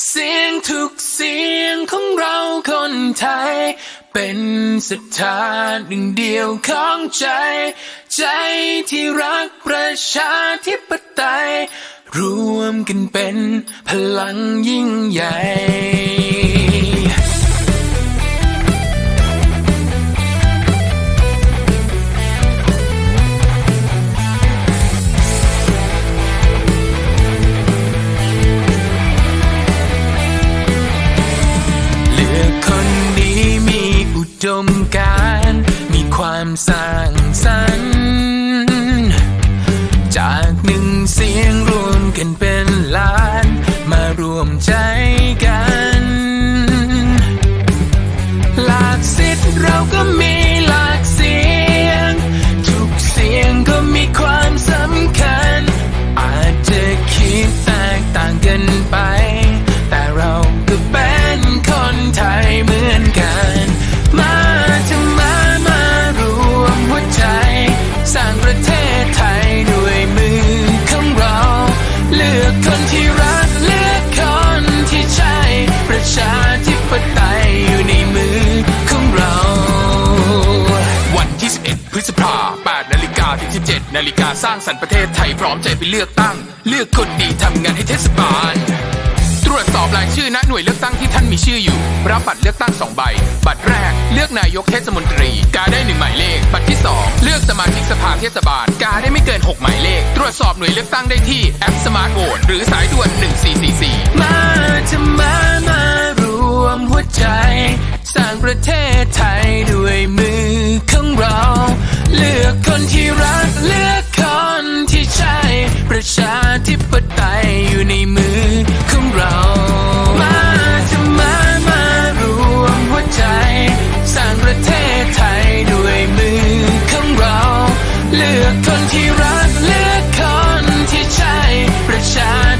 เสียงทุกเสียงของเราคนไทย เป็นศรัทธาหนึ่งเดียวของใจ ใจที่รักประชาธิปไตย รวมกันเป็นพลังยิ่งใหญ่ ดมการมีความสร้างสรรค์จากหนึ่งเสียงรวมกันเป็นล้าน มารวมใจ ถึง 17 นาฬิกาสร้างสรรค์ประเทศไทยพร้อมใจไปเลือกตั้ง เลือกคนดีทำงานให้เทศบาล ตรวจสอบรายชื่อณหน่วยเลือกตั้งที่ท่านมีชื่ออยู่ รับบัตรเลือกตั้ง 2 ใบ บัตรแรกเลือกนายกเทศมนตรี กาได้ 1 หมายเลข บัตรที่ 2 เลือกสมาชิกสภาเทศบาล กาได้ไม่เกิน 6 หมายเลข ตรวจสอบหน่วยเลือกตั้งได้ที่แอปสมาร์ทโหวตหรือสายด่วน 1444 มาจะมามารวมหัวใจ สร้างประเทศไทยด้วย เลือกคนที่รัก เลือกคนที่ใช่ประชา